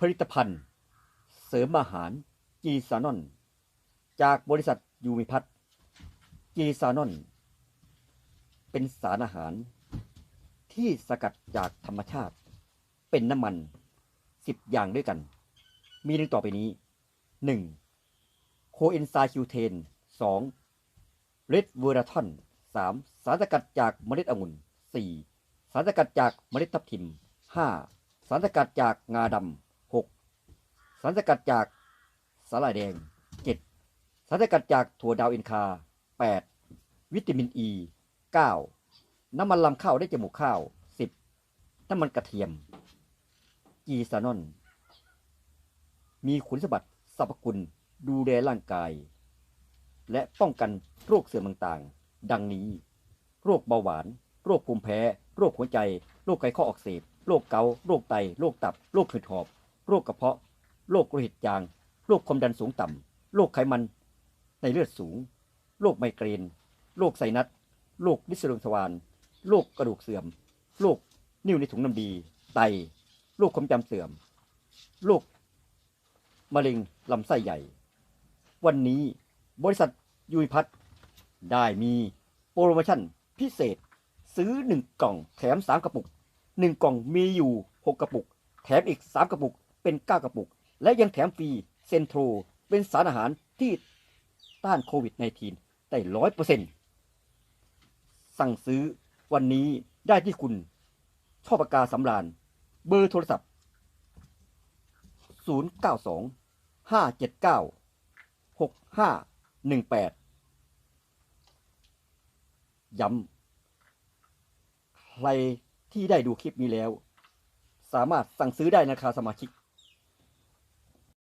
ผลิตภัณฑ์ เสริมอาหารจีซานอน จากบริษัทยูมิพัทจีซานอน เป็นสารอาหารที่สกัดจากธรรมชาติ เป็นน้ำมันสิบอย่างด้วยกัน มีดังต่อไปนี้หนึ่งโคเอนไซม์คิวเทนสองเรดเวอราทอนสามสารสกัดจากเมล็ดองุ่นสี่สารสกัดจากเมล็ดทับทิมห้าสารสกัดจากงาดำ สารสกัดจากสาหร่ายแดงเจ็ดสารสกัดจากถั่วดาวอินคาแปดวิตามินอ e, ีเก้าน้ำมันลำข้าวได้จมูกข้าวสิบน้ำมันกระเทียมจีซานอน มีคุณสมบัติสรรพคุณดูแลร่างกาย และป้องกันโรคเสื่อมต่างๆ ดังนี้ โรคเบาหวาน โรคภูมิแพ้ โรคหัวใจ โรคไขข้ออักเสบ โรคเกาต์โรคไต โรคตับ โรคหืดหอบ โรคกระเพาะ โรคโลหิตจางโรคความดันสูงต่ำโรคไขมันในเลือดสูงโรคไมเกรนโรคไซนัสโรคลิสโรนทวารโรคกระดูกเสื่อมโรคนิ่วในถุงน้ำดี ไตโรคความจำเสื่อมโรคมะเร็งลำไส้ใหญ่ วันนี้บริษัทยูนิพัทได้มีโปรโมชั่นพิเศษ ซื้อ 1 กล่องแถม 3 กระปุก 1 กล่องมีอยู่ 6 กระปุก แถมอีก 3 กระปุกเป็น 9 กระปุก และยังแถมฟรีเซนโทรเป็นสารอาหารที่ต้านโควิด -19 ได้ร้อยเปอร์เซ็นต์สั่งซื้อวันนี้ได้ที่คุณช่อปากกาสำราญเบอร์โทรศัพท์ 092 579 6518 ย้ำ ใครที่ได้ดูคลิปนี้แล้ว สามารถสั่งซื้อได้ในราคาสมาชิก